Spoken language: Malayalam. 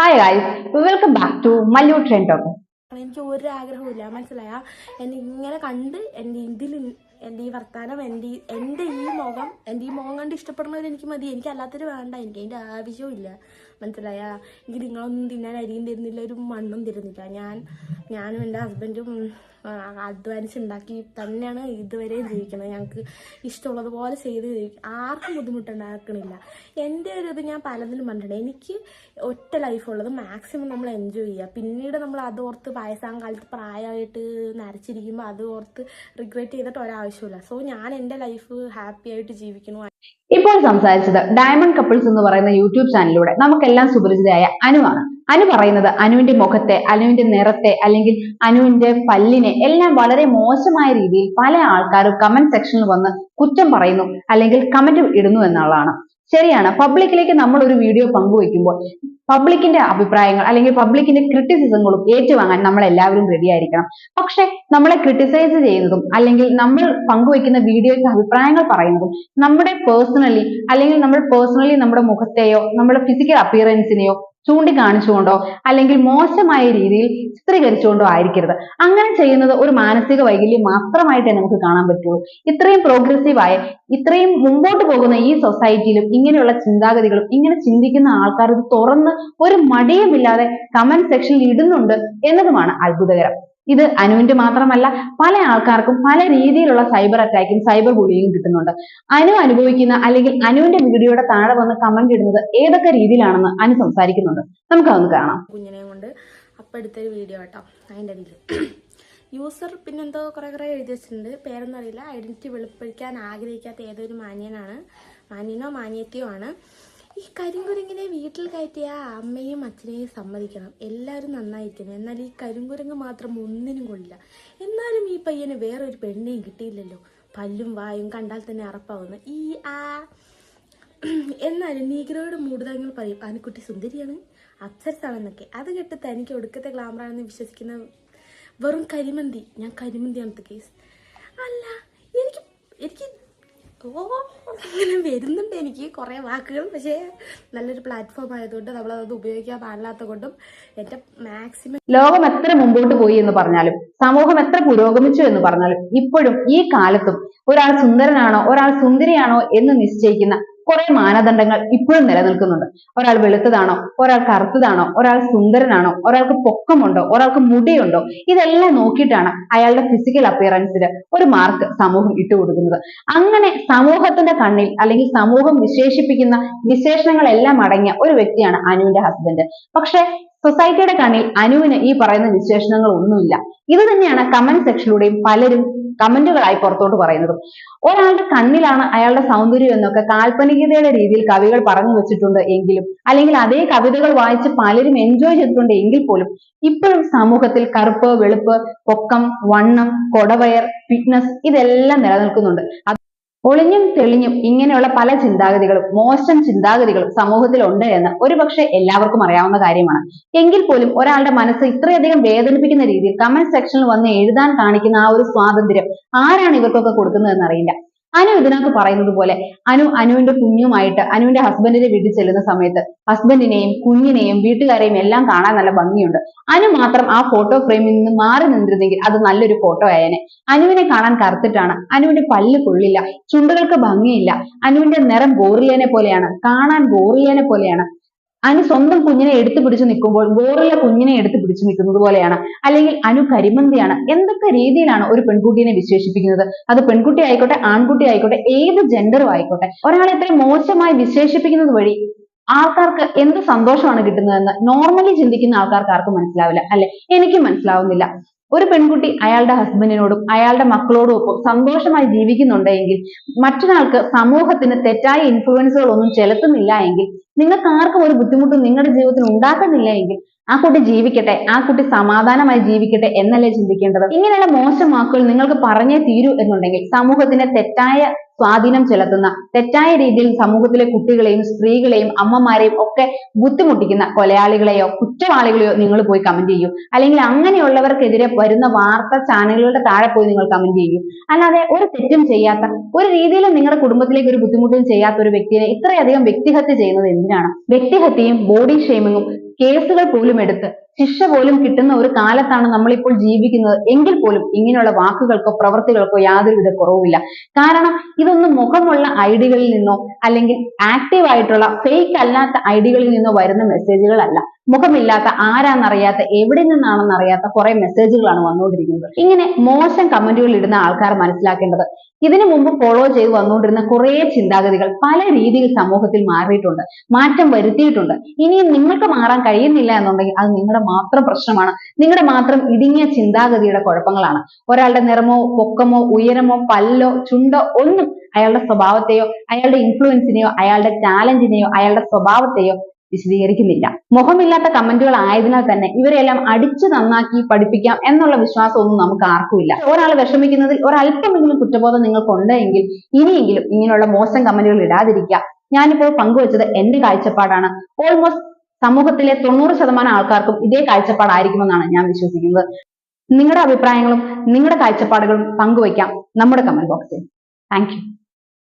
Hi guys welcome back to Mallu train talk എനിക്ക് ഒരു ആഗ്രഹമില്ല മനസ്സിലായ? എന്നെ ഇങ്ങനെ കണ്ട് എന്റെ ഇതിൽ എന്റെ ഈ വർത്താനം എന്റെ ഈ- എന്റെ ഈ മുഖം എന്റെ ഈ മുഖം കണ്ട് ഇഷ്ടപ്പെടുന്നവർ എനിക്ക് മതി. എനിക്ക് അല്ലാത്തൊരു വേണ്ട. എനിക്ക് അതിന്റെ ആവശ്യമില്ല മനസ്സിലായ? എനിക്ക് നിങ്ങളൊന്നും തിന്നാൻ അരിയും തരുന്നില്ല ഒരു മണ്ണും തരുന്നില്ല. ഞാൻ ഞാനും എന്റെ ഹസ്ബൻഡും അധ്വാനിച്ച് ഉണ്ടാക്കി തന്നെയാണ് ഇതുവരെ ജീവിക്കുന്നത്. ഞങ്ങൾക്ക് ഇഷ്ടമുള്ളതുപോലെ ചെയ്ത് ആർക്കും ബുദ്ധിമുട്ടുണ്ടാക്കണില്ല. എന്റെ ഒരു ഇത് ഞാൻ പലതിലും പറഞ്ഞിട്ടുണ്ട്. എനിക്ക് ഒറ്റ ലൈഫുള്ളത് മാക്സിമം നമ്മൾ എൻജോയ് ചെയ്യുക. പിന്നീട് നമ്മൾ അത് ഓർത്ത് വയസ്സാം കാലത്ത് പ്രായമായിട്ട് നരച്ചിരിക്കുമ്പോൾ അത് ഓർത്ത് റിഗ്രറ്റ് ചെയ്തിട്ട് ഒരാവശ്യമില്ല സോ ഞാൻ എന്റെ ലൈഫ് ഹാപ്പി ആയിട്ട് ജീവിക്കണു ഇപ്പോൾ സംസാരിച്ചത് ഡയമണ്ട് കപ്പിൾസ് എന്ന് പറയുന്ന യൂട്യൂബ് ചാനലിലൂടെ നമുക്കെല്ലാം സുപരിചിതയായ അനുവാണ്. അനു പറയുന്നത് അനുവിന്റെ മുഖത്തെ അനുവിന്റെ നിറത്തെ അല്ലെങ്കിൽ അനുവിന്റെ പല്ലിനെ എല്ലാം വളരെ മോശമായ രീതിയിൽ പല ആൾക്കാരും കമന്റ് സെക്ഷനിൽ വന്ന് കുറ്റം പറയുന്നു അല്ലെങ്കിൽ കമന്റ് ഇടുന്നു എന്നുള്ളതാണ്. ശരിയാണ്. പബ്ലിക്കിലേക്ക് നമ്മൾ ഒരു വീഡിയോ പങ്കുവെക്കുമ്പോൾ പബ്ലിക്കിന്റെ അഭിപ്രായങ്ങൾ അല്ലെങ്കിൽ പബ്ലിക്കിന്റെ ക്രിറ്റിസിസങ്ങളും ഏറ്റുവാങ്ങാൻ നമ്മൾ എല്ലാവരും റെഡി ആയിരിക്കണം. പക്ഷെ നമ്മളെ ക്രിട്ടിസൈസ് ചെയ്യുന്നതും അല്ലെങ്കിൽ നമ്മൾ പങ്കുവെക്കുന്ന വീഡിയോയ്ക്ക് അഭിപ്രായങ്ങൾ പറയുന്നതും നമ്മുടെ പേഴ്സണലി അല്ലെങ്കിൽ നമ്മൾ പേഴ്സണലി നമ്മുടെ മുഖത്തെയോ നമ്മുടെ ഫിസിക്കൽ അപ്പിയറൻസിനെയോ ചൂണ്ടിക്കാണിച്ചുകൊണ്ടോ അല്ലെങ്കിൽ മോശമായ രീതിയിൽ ചിത്രീകരിച്ചുകൊണ്ടോ ആയിരിക്കരുത്. അങ്ങനെ ചെയ്യുന്നത് ഒരു മാനസിക വൈകല്യം മാത്രമായിട്ടേ നമുക്ക് കാണാൻ പറ്റുള്ളൂ. ഇത്രയും പ്രോഗ്രസീവായ ഇത്രയും മുമ്പോട്ട് പോകുന്ന ഈ സൊസൈറ്റിയിലും ഇങ്ങനെയുള്ള ചിന്താഗതികളും ഇങ്ങനെ ചിന്തിക്കുന്ന ആൾക്കാർ ഇത് തുറന്ന് ഒരു മടിയുമില്ലാതെ കമന്റ് സെക്ഷനിൽ ഇടുന്നുണ്ട് എന്നതുമാണ് അത്ഭുതകരം. ഇത് അനുവിന്റെ മാത്രമല്ല പല ആൾക്കാർക്കും പല രീതിയിലുള്ള സൈബർ അറ്റാക്കും സൈബർ ബുള്ളിയും കിട്ടുന്നുണ്ട്. അനു അനുഭവിക്കുന്ന അല്ലെങ്കിൽ അനുവിന്റെ വീഡിയോയുടെ താഴെ വന്ന് കമന്റ് ഇടുന്നത് ഏതൊക്കെ രീതിയിലാണെന്ന് അനു സംസാരിക്കുന്നുണ്ട്. നമുക്ക് അതൊന്ന് കാണാം. കുഞ്ഞിനെയും കൊണ്ട് അപ്പം എടുത്തൊരു വീഡിയോ കേട്ടോ അടിയിൽ യൂസർ പിന്നെന്തോ കുറേ കുറേ എഴുതി വെച്ചിട്ടുണ്ട്. പേരൊന്നും അറിയില്ല ഐഡന്റിറ്റി വെളിപ്പെടുത്താൻ ആഗ്രഹിക്കാത്ത ഏതൊരു മാന്യനാണ്? മാന്യനോ മാന്യത്തെയോ ആണ്. ഈ കരിങ്കുരങ്ങിനെ വീട്ടിൽ കയറ്റിയ അമ്മയും അച്ഛനെയും സമ്മതിക്കണം. എല്ലാവരും നന്നായിരിക്കണം. എന്നാൽ ഈ കരിങ്കുരങ്ങ് മാത്രം ഒന്നിനും കൊള്ളില്ല. എന്നാലും ഈ പയ്യന് വേറൊരു പെണ്ണേയും കിട്ടിയില്ലല്ലോ. പല്ലും വായും കണ്ടാൽ തന്നെ അറപ്പാവുന്നു. ഈ ആ എന്നാലും നീഗ്രോയുടെ മൂടുതങ്ങൾ പറയും ആനക്കുട്ടി സുന്ദരിയാണ് അപ്സരസാണെന്നൊക്കെ അത് കേട്ട് തനിക്ക് ഒടുക്കത്തെ ഗ്ലാമറാണെന്ന് വിശ്വസിക്കുന്ന വെറും കരിമന്തി. ഞാൻ കരിമന്തിയാണത്തെ കേസ് അല്ല എനിക്ക് എനിക്ക് ഓ അങ്ങനെ വരുന്നുണ്ട് എനിക്ക് കുറേ വാക്കുകൾ. പക്ഷേ നല്ലൊരു പ്ലാറ്റ്ഫോം ആയതുകൊണ്ട് നമ്മളത് ഉപയോഗിക്കാൻ പാടില്ലാത്ത കൊണ്ടും എന്റെ മാക്സിമം ലോകം എത്ര മുമ്പോട്ട് പോയി എന്ന് പറഞ്ഞാലും സമൂഹം എത്ര പുരോഗമിച്ചു എന്ന് പറഞ്ഞാലും ഇപ്പോഴും ഈ കാലത്തും ഒരാൾ സുന്ദരനാണോ ഒരാൾ സുന്ദരിയാണോ എന്ന് നിശ്ചയിക്കുന്ന കുറെ മാനദണ്ഡങ്ങൾ ഇപ്പോഴും നിലനിൽക്കുന്നുണ്ട്. ഒരാൾ വെളുത്തതാണോ? ഒരാൾ കറുത്തതാണോ? ഒരാൾ സുന്ദരനാണോ? ഒരാൾക്ക് പൊക്കമുണ്ടോ? ഒരാൾക്ക് മുടിയുണ്ടോ? ഇതെല്ലാം നോക്കിയിട്ടാണ് അയാളുടെ ഫിസിക്കൽ അപ്പിയറൻസിൽ ഒരു മാർക്ക് സമൂഹം ഇട്ടു കൊടുക്കുന്നത്. അങ്ങനെ സമൂഹത്തിന്റെ കണ്ണിൽ അല്ലെങ്കിൽ സമൂഹം വിശേഷിപ്പിക്കുന്ന വിശേഷണങ്ങളെല്ലാം അടങ്ങിയ ഒരു വ്യക്തിയാണ് അനുവിന്റെ ഹസ്ബൻഡ് പക്ഷെ സൊസൈറ്റിയുടെ കണ്ണിൽ അനുവിന് ഈ പറയുന്ന വിശേഷണങ്ങൾ ഒന്നുമില്ല ഇത് തന്നെയാണ് കമന്റ് സെക്ഷനിലൂടെയും പലരും കമന്റുകളായി പുറത്തോട്ട് പറയുന്നതും. ഒരാളുടെ കണ്ണിലാണ് അയാളുടെ സൗന്ദര്യം എന്നൊക്കെ കാൽപ്പനികതയുടെ രീതിയിൽ കവികൾ പറഞ്ഞു വെച്ചിട്ടുണ്ട് എങ്കിലും അല്ലെങ്കിൽ അതേ കവിതകൾ വായിച്ച് പലരും എൻജോയ് ചെയ്തിട്ടുണ്ട് എങ്കിൽ പോലും ഇപ്പോഴും സമൂഹത്തിൽ കറുപ്പ് വെളുപ്പ് പൊക്കം വണ്ണം കൊടവയർ ഫിറ്റ്നസ് ഇതെല്ലാം നിലനിൽക്കുന്നുണ്ട്. ഒളിഞ്ഞും തെളിഞ്ഞും ഇങ്ങനെയുള്ള പല ചിന്താഗതികളും മോശം ചിന്താഗതികളും സമൂഹത്തിൽ ഉണ്ട് എന്ന് ഒരുപക്ഷെ എല്ലാവർക്കും അറിയാവുന്ന കാര്യമാണ്. എങ്കിൽ പോലും ഒരാളുടെ മനസ്സ് ഇത്രയധികം വേദനിപ്പിക്കുന്ന രീതിയിൽ കമന്റ് സെക്ഷനിൽ വന്ന് എഴുതാൻ കാണിക്കുന്ന ആ ഒരു സ്വാതന്ത്ര്യം ആരാണ് ഇവർക്കൊക്കെ കൊടുക്കുന്നതെന്ന് അറിയില്ല. അനു ഇതിനകത്ത് പറയുന്നത് പോലെ അനു അനുവിന്റെ കുഞ്ഞുമായിട്ട് അനുവിന്റെ ഹസ്ബൻഡിന്റെ വീട്ടിൽ ചെല്ലുന്ന സമയത്ത് ഹസ്ബൻഡിനെയും കുഞ്ഞിനെയും വീട്ടുകാരെയും എല്ലാം കാണാൻ നല്ല ഭംഗിയുണ്ട്. അനു മാത്രം ആ ഫോട്ടോ ഫ്രെയിമിൽ നിന്ന് മാറി നിന്നിരുന്നെങ്കിൽ അത് നല്ലൊരു ഫോട്ടോ ആയേനെ. അനുവിനെ കാണാൻ കറുത്തിട്ടാണ്. അനുവിന്റെ പല്ല് കൊള്ളില്ല ചുണ്ടുകൾക്ക് ഭംഗിയില്ല. അനുവിന്റെ നിറം ഗോറിയനെ പോലെയാണ് കാണാൻ ഗോറിയനെ പോലെയാണ്. അനു സ്വന്തം കുഞ്ഞിനെ എടുത്തു പിടിച്ചു നിൽക്കുമ്പോൾ ഗോറില്ല കുഞ്ഞിനെ എടുത്തു പിടിച്ചു നിൽക്കുന്നത് പോലെയാണ്. അല്ലെങ്കിൽ അനു കരിമന്തിയാണ്. എന്തൊക്കെ രീതിയിലാണ് ഒരു പെൺകുട്ടിയെ വിശേഷിപ്പിക്കുന്നത്? അത് പെൺകുട്ടി ആയിക്കോട്ടെ ആൺകുട്ടി ആയിക്കോട്ടെ ഏത് ജെൻഡറും ആയിക്കോട്ടെ. ഒരാളെ ഇത്രയും മോശമായി വിശേഷിപ്പിക്കുന്നത് വഴി ആൾക്കാർക്ക് എന്ത് സന്തോഷമാണ് കിട്ടുന്നതെന്ന് നോർമലി ചിന്തിക്കുന്ന ആൾക്കാർക്ക് ആർക്കും മനസ്സിലാവില്ല. അല്ലെ? എനിക്കും മനസ്സിലാവുന്നില്ല. ഒരു പെൺകുട്ടി അയാളുടെ ഹസ്ബൻഡിനോടും അയാളുടെ മക്കളോടും ഒപ്പം സന്തോഷമായി ജീവിക്കുന്നുണ്ടെങ്കിൽ മറ്റൊരാൾക്ക് സമൂഹത്തിന് തെറ്റായ ഇൻഫ്ലുവൻസുകൾ ഒന്നും ചെലുത്തുന്നില്ല എങ്കിൽ നിങ്ങൾക്ക് ആർക്കും ഒരു ബുദ്ധിമുട്ടും നിങ്ങളുടെ ജീവിതത്തിൽ ഉണ്ടാക്കുന്നില്ല എങ്കിൽ ആ കുട്ടി ജീവിക്കട്ടെ ആ കുട്ടി സമാധാനമായി ജീവിക്കട്ടെ എന്നല്ലേ ചിന്തിക്കേണ്ടത്? ഇങ്ങനെയുള്ള മോശം വാക്കുകൾ നിങ്ങൾക്ക് പറഞ്ഞേ തീരൂ എന്നുണ്ടെങ്കിൽ സമൂഹത്തിന് തെറ്റായ സ്വാധീനം ചെലുത്തുന്ന തെറ്റായ രീതിയിൽ സമൂഹത്തിലെ കുട്ടികളെയും സ്ത്രീകളെയും അമ്മമാരെയും ഒക്കെ ബുദ്ധിമുട്ടിക്കുന്ന കൊലയാളികളെയോ കുറ്റവാളികളെയോ നിങ്ങൾ പോയി കമന്റ് ചെയ്യൂ. അല്ലെങ്കിൽ അങ്ങനെയുള്ളവർക്കെതിരെ വരുന്ന വാർത്ത ചാനലുകളുടെ താഴെ പോയി നിങ്ങൾ കമന്റ് ചെയ്യൂ. അല്ലാതെ ഒരു തെറ്റും ചെയ്യാത്ത ഒരു രീതിയിലും നിങ്ങളുടെ കുടുംബത്തിലേക്ക് ഒരു ബുദ്ധിമുട്ടും ചെയ്യാത്ത ഒരു വ്യക്തിയെ ഇത്രയധികം വ്യക്തിഹത്യ ചെയ്യുന്നത് എന്തിനാണ്? വ്യക്തിഹത്യയും ബോഡി ഷെയ്മിങ്ങും കേസുകൾ പോലും എടുത്ത് ശിക്ഷ പോലും കിട്ടുന്ന ഒരു കാലത്താണ് നമ്മളിപ്പോൾ ജീവിക്കുന്നത്. എങ്കിൽ പോലും ഇങ്ങനെയുള്ള വാക്കുകൾക്കോ പ്രവൃത്തികൾക്കോ യാതൊരുവിധ കുറവുമില്ല. കാരണം ഇതൊന്നും മുഖമുള്ള ഐഡികളിൽ നിന്നോ അല്ലെങ്കിൽ ആക്റ്റീവ് ആയിട്ടുള്ള ഫേക്ക് അല്ലാത്ത ഐഡികളിൽ നിന്നോ വരുന്ന മെസ്സേജുകളല്ല മുഖമില്ലാത്ത ആരാന്നറിയാത്ത എവിടെ നിന്നാണെന്ന് അറിയാത്ത കുറെ മെസ്സേജുകളാണ് വന്നുകൊണ്ടിരിക്കുന്നത്. ഇങ്ങനെ മോശം കമന്റുകൾ ഇടുന്ന ആൾക്കാർ മനസ്സിലാക്കേണ്ടത് ഇതിനു മുമ്പ് ഫോളോ ചെയ്ത് വന്നുകൊണ്ടിരുന്ന കുറെ ചിന്താഗതികൾ പല രീതിയിൽ സമൂഹത്തിൽ മാറിയിട്ടുണ്ട്. മാറ്റം വരുത്തിയിട്ടുണ്ട്. ഇനിയും നിങ്ങൾക്ക് മാറാൻ കഴിയുന്നില്ല എന്നുണ്ടെങ്കിൽ അത് നിങ്ങളുടെ മാത്രം പ്രശ്നമാണ്. നിങ്ങളുടെ മാത്രം ഇടുങ്ങിയ ചിന്താഗതിയുടെ കുഴപ്പങ്ങളാണ്. ഒരാളുടെ നിറമോ പൊക്കമോ ഉയരമോ പല്ലോ ചുണ്ടോ ഒന്നും അയാളുടെ സ്വഭാവത്തെയോ അയാളുടെ ഇൻഫ്ലുവൻസിനെയോ അയാളുടെ ടാലന്റിനെയോ അയാളുടെ സ്വഭാവത്തെയോ വിശദീകരിക്കുന്നില്ല. മുഖമില്ലാത്ത കമന്റുകൾ ആയതിനാൽ തന്നെ ഇവരെല്ലാം അടിച്ചു നന്നാക്കി പഠിപ്പിക്കാം എന്നുള്ള വിശ്വാസമൊന്നും നമുക്ക് ആർക്കുമില്ല. ഒരാൾ വിഷമിക്കുന്നതിൽ ഒരല്പമെങ്കിലും കുറ്റബോധം നിങ്ങൾക്ക് എങ്കിൽ ഇനിയെങ്കിലും ഇങ്ങനെയുള്ള മോശം കമന്റുകൾ ഇടാതിരിക്കുക. ഞാനിപ്പോൾ പങ്കുവച്ചത് എന്റെ കാഴ്ചപ്പാടാണ്. ഓൾമോസ്റ്റ് സമൂഹത്തിലെ തൊണ്ണൂറ് ശതമാനം ആൾക്കാർക്കും ഇതേ കാഴ്ചപ്പാടായിരിക്കുമെന്നാണ് ഞാൻ വിശ്വസിക്കുന്നത്. നിങ്ങളുടെ അഭിപ്രായങ്ങളും നിങ്ങളുടെ കാഴ്ചപ്പാടുകളും പങ്കുവയ്ക്കാം നമ്മുടെ കമന്റ് ബോക്സിൽ. താങ്ക്